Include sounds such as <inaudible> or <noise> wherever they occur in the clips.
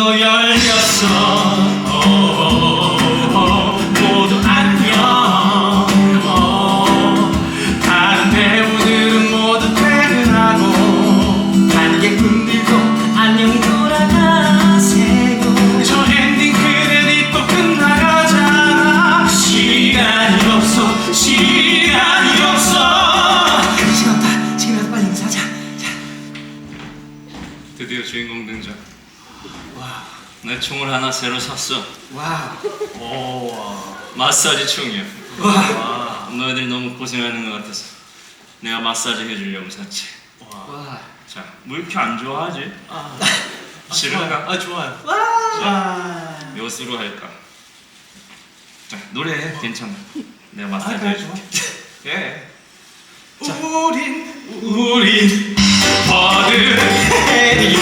입장문도 열렸어 어, 모두 안녕. 어, 다른 배우들은 모두 퇴근하고 관객분들도 안녕 돌아가세요. 저 엔딩 크레딧도 끝나가잖아 시간이 없어 시간이 없어. 시간 없다. 지금이라도 빨리 인사하자. 드디어 주인공 등장. 와, 내 총을 하나 새로 샀어 와우. 오, 마사지 총이야 와. 너희들 너무 고생하는 것 같아서 내가 마사지 해주려고 샀지 와. 자, 뭐 이렇게 안 좋아하지? 아. 싫은가? 아 좋아요. 와. 몇으로 할까? 자, 노래해 괜찮아 내가 아 마사지 그래 해줄게 좋아. <laughs> 예. 우린 우린 버드 <laughs>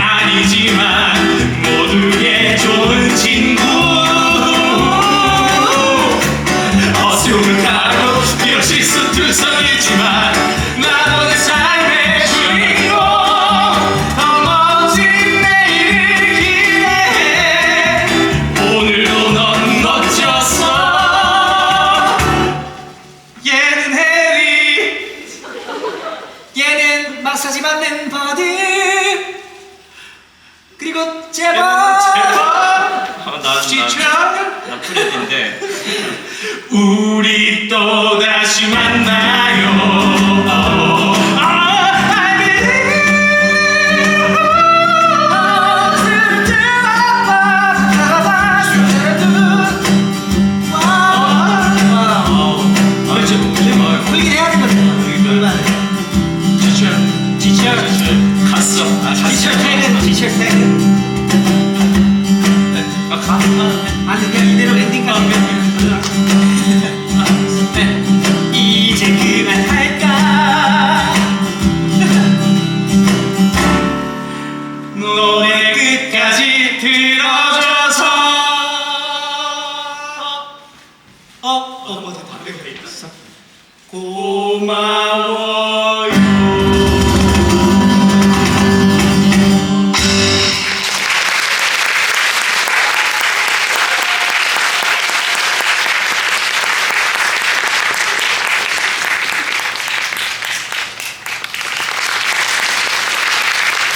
아니지만 모두의 좋은 친구. 어수룩하고 역시 수투성이지만 제발. 제발 나, 지쳐. 나, 나 프레디인데 우리 또 다시 만나요 아. 아, 뭐, 갔어 아, 갔어 티셔츠 태그, 티셔츠 태그. 아. 네. 이제 그만할까? 노래 끝까지 들어줘서 어, 어, 뭐. 고마워